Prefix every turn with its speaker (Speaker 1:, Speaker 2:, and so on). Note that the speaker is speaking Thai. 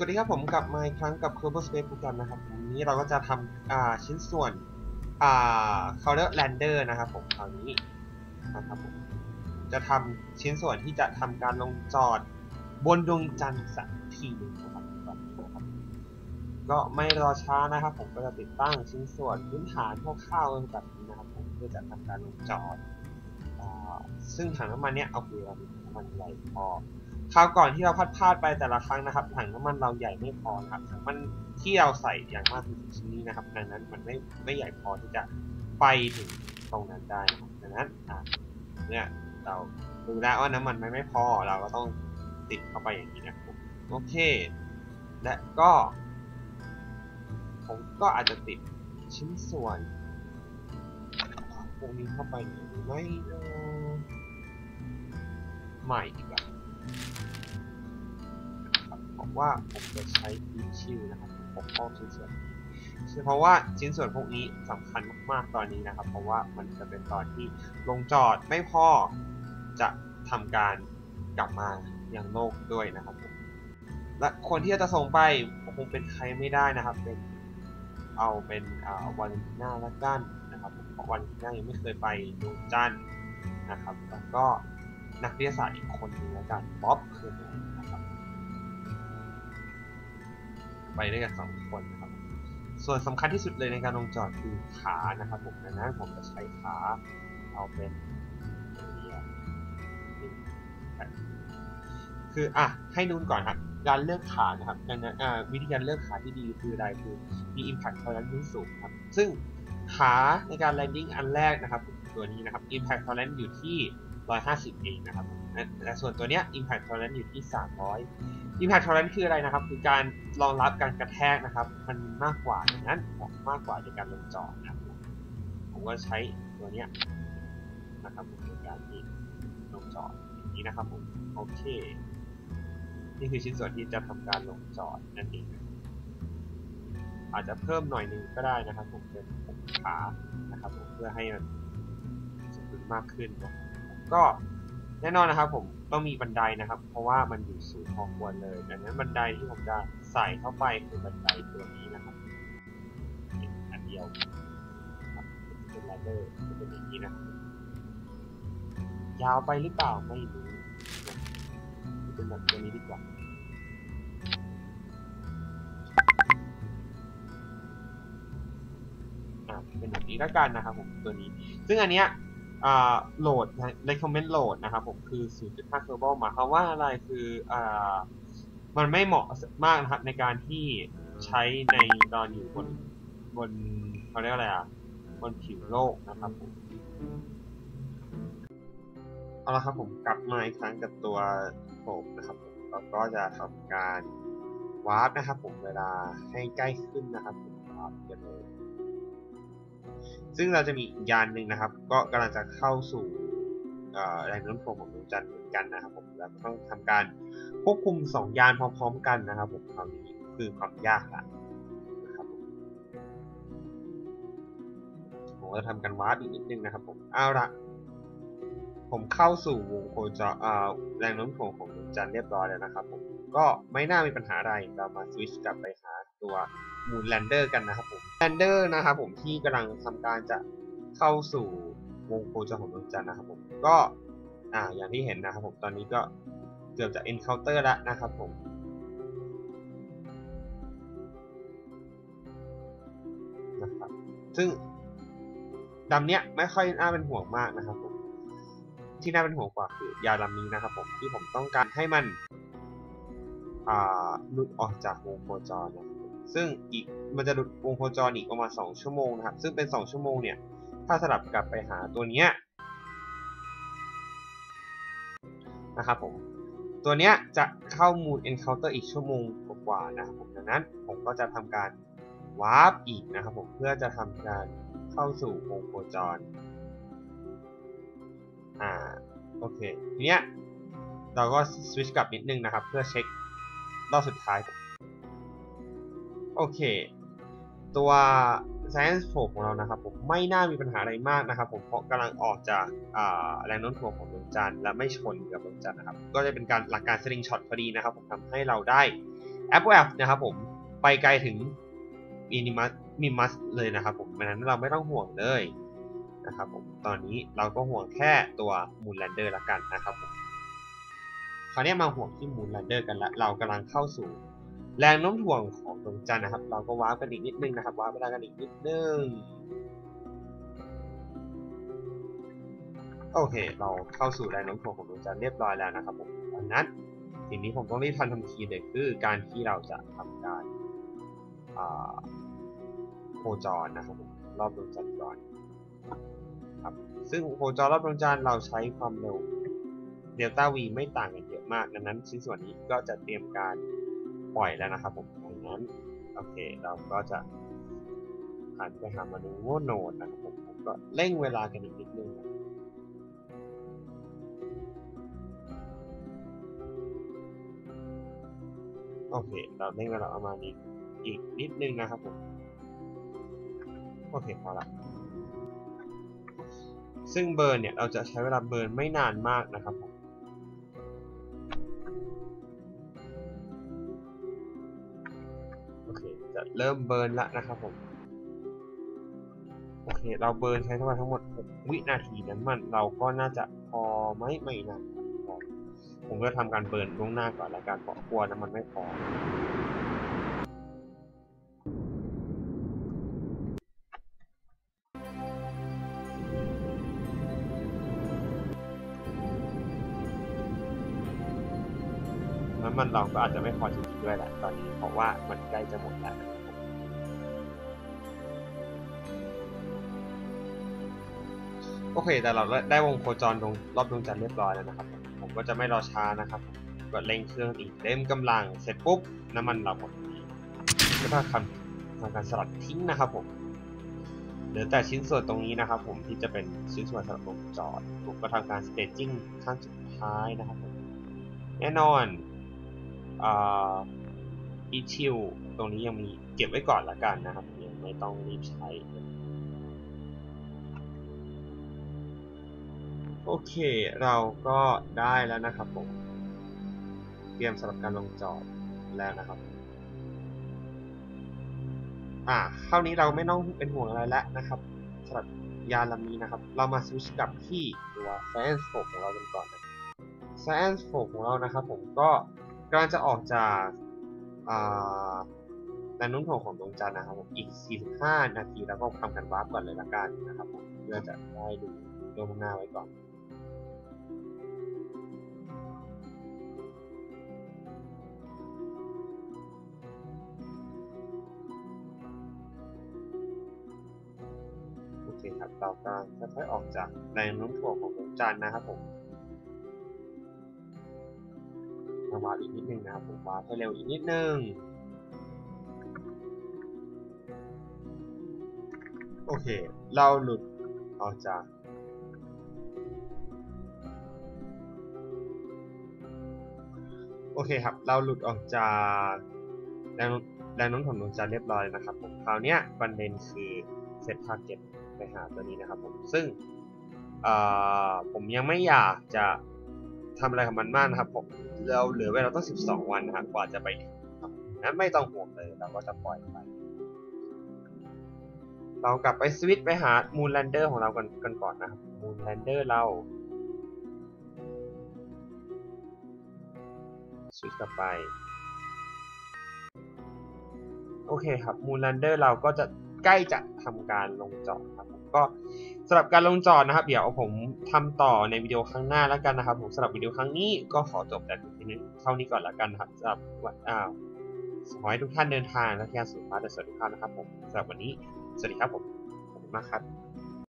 Speaker 1: สวัสดีครับผมกลับมาอีกครั้งกับ Kerbal Space Program นะครับวันนี้เราก็จะทำชิ้นส่วนอ่าเขาเรียกแลนเดอร์นะครับผมคราวนี้นะครับผมจะทำชิ้นส่วนที่จะทำการลงจอดบนดวงจันทร์สักทีหนึงนะครับตอนนี้นะครับ ก็ไม่รอช้านะครับ ผมก็จะติดตั้งชิ้นส่วนพื้นฐานคร่าวๆแบบนี้นะครับผมเพื่อจะทำการลงจอดอซึ่งถังน้ำมันเนี้ยเอาคือเรามีถังน้ำมันใหญ่พอ คราวก่อนที่เราพลาดพลาดไปแต่ละครั้งนะครับถังน้ำมันเราใหญ่ไม่พอครับถังมันที่เราใส่อย่างมากคือชิ้นนี้นะครับ ดังนั้นมันไม่ไม่ใหญ่พอที่จะไปถึงตรงนั้นได้นะครับดังนั้นอะเนี่ยเราดูแล้วว่าน้ำมันมันไม่พอเราก็ต้องติดเข้าไปอย่างนี้นะครับโอเค และก็ ผมก็อาจจะติดชิ้นส่วนพวกนี้เข้าไปหรือไม่ใหม่ดีกว่าบ อกว่าผมจะใช้ดีชิลนะครับปกป้องชิ้นส่วนเพราะว่าชิ้นส่วนพวกนี้สำคัญมากๆตอนนี้นะครับ เพราะว่ามันจะเป็นตอนที่ลงจอดไม่พอจะทำการกลับมายังโลกด้วยนะครับผมและคนที่จะส่งไปคงเป็นใครไม่ได้นะครับ เป็นเอาเป็นวาเลนติน่าละกันนะครับเพราะวาเลนติน่ายังไม่เคยไปดวงจันทร์นะครับแล้วก็ นักวิทยาศาสตร์อีกคนหนึ่งแล้วกันบ๊อบคือนะครับไปด้วยกันสองคนนะครับ ส่วนสำคัญที่สุดเลยในการลงจอดคือขานะครับผมดังนั้นผมจะใช้ขาเอาเป็นคืออะให้นูนก่อนครับการเลือกขานะครับดังนั้นอ่าวิธีการเลือกขาที่ดีคืออะไรคือมี impact tolerance ที่สูงครับ ซึ่งขาในการ landing อันแรกนะครับ ตัวนี้นะครับ impact tolerance อยู่ที่ 150 เองนะครับแต่ส่วนตัวเนี้ย impact tolerance อยู่ที่ 300 impact tolerance คืออะไรนะครับ คือการรองรับการกระแทกนะครับ มันมากกว่าดังนั้นมากกว่าในการลงจอดนะครับ ผมก็ใช้ตัวเนี้ยนะครับในการที่ลงจอดอย่างนี้นะครับผมโอเค นี่คือชิ้นส่วนที่จะทำการลงจอดนั่นเองอาจจะเพิ่มหน่อยนึงก็ได้นะครับ ผมเป็นขานะครับผมเพื่อให้มันสมดุลมากขึ้นนะ ก็แน่นอนนะครับผมต้องมีบันไดนะครับ เพราะว่ามันอยู่สูงพอควรเลยดังนั้นบันไดที่ผมจะใส่เข้าไปคือบันไดตัวนี้นะครับอันเดียวเป็นไลเดอร์เป็นอย่างนี้นะยาวไปหรือเปล่าไม่รู้เป็นแบบตัวนี้ดีกว่าเป็นแบบนี้แล้วกันนะครับผมตัวนี้ ซึ่งอันเนี้ย โหลด recommend load นะครับผมคือ 0.5 kerbal หมายความว่าอะไรคืออมันไม่เหมาะมากนะครับในการที่ใช้ในตอนอยู่บนบนเขาเรียกอะไรอะ บนผิวโลกนะครับผมเอาละครับผมกลับมาอีกครั้งกับตัวผมนะครับผมเราก็จะทำการวาร์ปนะครับผมเวลาให้ใกล้ขึ้นนะครับผมวาร์ปกันเลย ซึ่งเราจะมีอีกยานหนึ่งนะครับ ก็กำลังจะเข้าสู่แรงโน้มถ่วงของดวงจันทร์เหมือนกันนะครับผมแล้วต้องทำการควบคุมสองยานพร้อมๆกันนะครับผมคราวนี้คือความยากละนะครับผมจะทำการวาร์ปอีกนิดนึงนะครับผมเอาละผมเข้าสู่วงโคจรแรงโน้มถ่วงของดวงจันทร์เรียบร้อยแล้วนะครับผมก็ไม่น่ามีปัญหาอะไรเรามาสวิตช์กลับไปหาตัว มูนแลนเดอร์กันนะครับผมแลนเดอร์นะครับผมที่กำลังทำการจะเข้าสู่วงโคจรของดวงจันทร์นะครับผมก็อ่าอย่างที่เห็นนะครับผมตอนนี้ก็เกือบจะ encounter แล้วนะครับผมนะครับซึ่งดำเนี้ยไม่ค่อยน่าเป็นห่วงมากนะครับผมที่น่าเป็นห่วงกว่าคือยาลำนี้นะครับผมที่ผมต้องการให้มันหลุดออกจากวงโคจรนะ ซึ่งอีกมันจะหลุดวงโคจรอีกประมาณ 2 ชั่วโมงนะครับ ซึ่งเป็น 2 ชั่วโมงเนี่ย ถ้าสลับกลับไปหาตัวเนี้ยนะครับผม ตัวเนี้ยจะเข้ามูล encounter อีกชั่วโมงกว่านะครับผมดังนั้นผมก็จะทำการวาร์ปอีกนะครับผม เพื่อจะทำการเข้าสู่วงโคจร อ่า โอเค ทีเนี้ยเราก็สวิตช์กลับนิดนึงนะครับ เพื่อเช็ครอบสุดท้าย โอเค ตัว science p r o ของเรานะครับผมไม่น่ามีปัญหาอะไรมากนะครับผมเพราะกำลังออกจากแรงโน้มถ่วงของดวงจันทร์และไม่ชนกับดวงจันทร์นะครับ ก็จะเป็นการหลักการสลิงช็อตพอดีนะครับผมทำให้เราได้ Apple App นะครับผมไปไกลถึงมินิมัสมิมัสเลยนะครับผมดังนั้นเราไม่ต้องห่วงเลยนะครับผมตอนนี้เราก็ห่วงแค่ตัวมูนแลนเดอร์ละกันนะครับผมคราวนี้มาห่วงที่มูนแลนเดอร์กันละเรากำลังเข้าสู่ แรงโน้มถ่วงของดวงจันทร์นะครับ เราก็ว้าร์ปกันอีกนิดนึงนะครับว้าร์ปไปได้กันอีกนิดนึงโอเค เราเข้าสู่แรงโน้มถ่วงของดวงจันทร์เรียบร้อยแล้วนะครับผมดังนั้นสิ่งนี้ผมต้องรีบทำทันทีเลยคือการที่เราจะทำการโคจรนะครับผมรอบดวงจันทร์ก่อนครับซึ่งโคจรรอบดวงจันทร์เราใช้ความเร็วเดลต้าวีไม่ต่างกันเยอะมาก ดังนั้นชิ้นส่วนนี้ก็จะเตรียมการ ปล่อยแล้วนะครับผมดังนั้นโอเคเราก็จะหันไปหามาดูโนดนะครับผมผมก็เร่งเวลากันอีกนิดนึงโอเค เราเร่งเวลาประมาณนี้อีกนิดนึงนะครับผม โอเคพอละ ซึ่งเบิร์นเนี่ย เราจะใช้เวลาเบิร์นไม่นานมากนะครับผม เริ่มเบิร์นละนะครับผม โอเค เราเบิร์นใช้ทั้งหมดทั้งหมด 6 วินาทีนั้นมันเราก็น่าจะพอไหมไม่นานพอผมก็ทำการเบิร์นล่วงหน้าก่อนแล้วกันเพราะกลัวน้ำมันไม่พอน้ำมันเราก็อาจจะไม่พอจริงๆด้วยแหละตอนนี้เพราะว่ามันใกล้จะหมดแล้ว โอเคแต่เราได้วงโคจรตรงรอบดวงจันทร์เรียบร้อยแล้วนะครับ ผมก็จะไม่รอช้านะครับกดเร่งเครื่องอีกเต็มกำลังเสร็จปุ๊บน้ำมันเราหมดก็ต้องทำทำการสลัดทิ้งนะครับผมเหลือแต่ชิ้นส่วนตรงนี้นะครับผมที่จะเป็นชิ้นส่วนสำหรับวงจรผมก็ทำการสเตจจิ้งขั้นสุดท้ายนะครับผมแน่นอนอีชิวตรงนี้ยังมีเก็บไว้ก่อนละกันนะครับยังไม่ต้องรีบใช้ โอเค เราก็ได้แล้วนะครับผม เตรียมสำหรับการลงจอดแล้วนะครับ อ่าคราวนี้เราไม่ต้องเป็นห่วงอะไรแล้วนะครับสำหรับยานลำนี้นะครับ เรามาสวิชกลับที่ตัว Science 6ของเรากันก่อนนะ Science 6ของเรานะครับผมก็กำลังจะออกจากแรงโน้มถ่วงของดวงจันทร์นะครับผมอีก 45 นาทีแล้วก็ทำกันวาร์ปก่อนเลยละกันนะครับเพื่อจะได้ดู เรื่องหน้าไว้ก่อนโอเคครับเรากำลังจะค่อยออกจากแรงน้มถ่วงของวงจันทร์นะครับผมมาวาร์ปอีกนิดนึงนะครับผมวาร์ปให้เร็วอีกนิดนึงโอเค เราหลุดออกจาก โอเคครับ เราหลุดออกจากแรงแรงโน้มถ่วงดวงจันทร์เรียบร้อยนะครับผมคราวนี้ประเด็นคือเซตทาร์เก็ตไปหาตัวนี้นะครับผมซึ่งผมยังไม่อยากจะทำอะไรกับมันมากนะครับผมเราเหลือเวลาต้อง 12 วันนะครับกว่าจะไปถึงนั้นไม่ต้องห่วงเลยเราก็จะปล่อยไป เรากลับไปสวิตไปหามูนแลนเดอร์ของเรากันกันก่อนนะครับมูนแลนเดอร์เรา สวิตกลับไป โอเคครับมูนแลนเดอร์เราก็จะใกล้จะทำการลงจอดครับก็สำหรับการลงจอดนะครับ เดี๋ยวผมทำต่อในวิดีโอครั้งหน้าแล้วกันนะครับ ผมสำหรับวิดีโอครั้งนี้ก็ขอจบแต่เพียงเท่านี้ก่อนแล้วกันนะครับสำหรับวันอ่าวขอให้ทุกท่านเดินทางและที่สุดมาพแต่สวัสดีครับนะครับผมสำหรับวันนี้ สวัสดีครับผมขอบคุณมากครับ